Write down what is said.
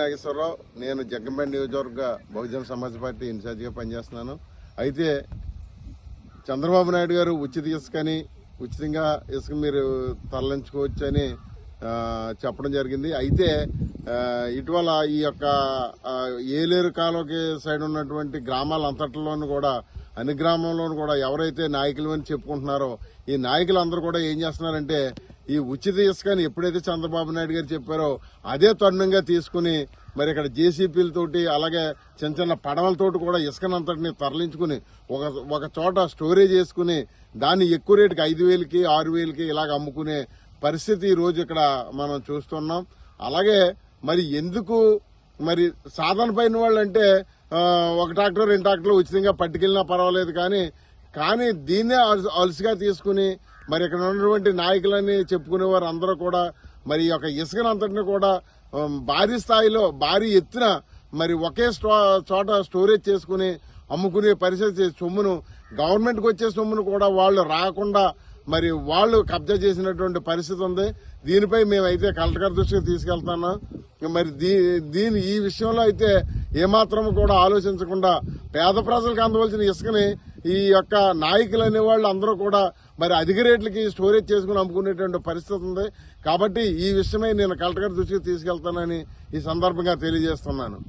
నాగేశ్వరరావు నేను జగ్గంపేట నియోజకవర్గ బహుజన సమాజ్ పార్టీ ఇన్ఛార్జిగా పనిచేస్తున్నాను. అయితే చంద్రబాబు నాయుడు గారు ఉచిత ఇసుకని ఉచితంగా ఇసుక మీరు తరలించుకోవచ్చు అని చెప్పడం జరిగింది. అయితే ఇటీవల ఈ యొక్క ఏలేరు కాలువకి సైడ్ ఉన్నటువంటి గ్రామాలంతటిలోనూ కూడా అన్ని గ్రామంలోనూ కూడా ఎవరైతే నాయకులు అని చెప్పుకుంటున్నారో ఈ నాయకులందరూ కూడా ఏం చేస్తున్నారంటే ఈ ఉచిత ఇసుకని ఎప్పుడైతే చంద్రబాబు నాయుడు గారు చెప్పారో అదే తరుణంగా తీసుకుని మరి ఇక్కడ జేసీపీలతోటి అలాగే చిన్న చిన్న పడవలతోటి కూడా ఇసుకనంతటిని తరలించుకుని ఒక ఒక చోట స్టోరేజ్ చేసుకుని దాన్ని ఎక్కువ రేటుకి ఐదు వేలకి ఆరు వేలకి ఇలాగ అమ్ముకునే పరిస్థితి ఈ రోజు ఇక్కడ మనం చూస్తున్నాం. అలాగే మరి ఎందుకు మరి సాధన పైన వాళ్ళు అంటే ఒక ట్రాక్టర్ రెండు ట్రాక్టర్లు ఉచితంగా పట్టుకెళ్ళినా పర్వాలేదు కానీ కానీ దీన్నే అలసి- అలసిగా తీసుకుని మరి ఇక్కడ ఉన్నటువంటి నాయకులని చెప్పుకునే వారు అందరూ కూడా మరి ఈ యొక్క ఇసుకనంతటిని కూడా భారీ స్థాయిలో భారీ ఎత్తున మరి ఒకే స్టో- చోట స్టోరేజ్ చేసుకుని అమ్ముకునే పరిస్థితి సొమ్మును గవర్నమెంట్కి వచ్చే సొమ్మును కూడా వాళ్ళు రాకుండా మరి వాళ్ళు కబ్జా చేసినటువంటి పరిస్థితి ఉంది. దీనిపై మేమైతే కలెక్టర్ గారి దృష్టికి తీసుకెళ్తున్నాం మరి దీ దీని ఈ విషయంలో అయితే ఏమాత్రం కూడా ఆలోచించకుండా పేద ప్రజలకు అందవలసిన ఇసుకని ఈ యొక్క నాయకులు అనే వాళ్ళు అందరూ కూడా మరి అధిక రేట్లకి స్టోరేజ్ చేసుకుని అమ్ముకునేటువంటి పరిస్థితి ఉంది. కాబట్టి ఈ విషయమై నేను కలెక్టర్ గారి దృష్టికి తీసుకెళ్తానని ఈ సందర్భంగా తెలియజేస్తున్నాను.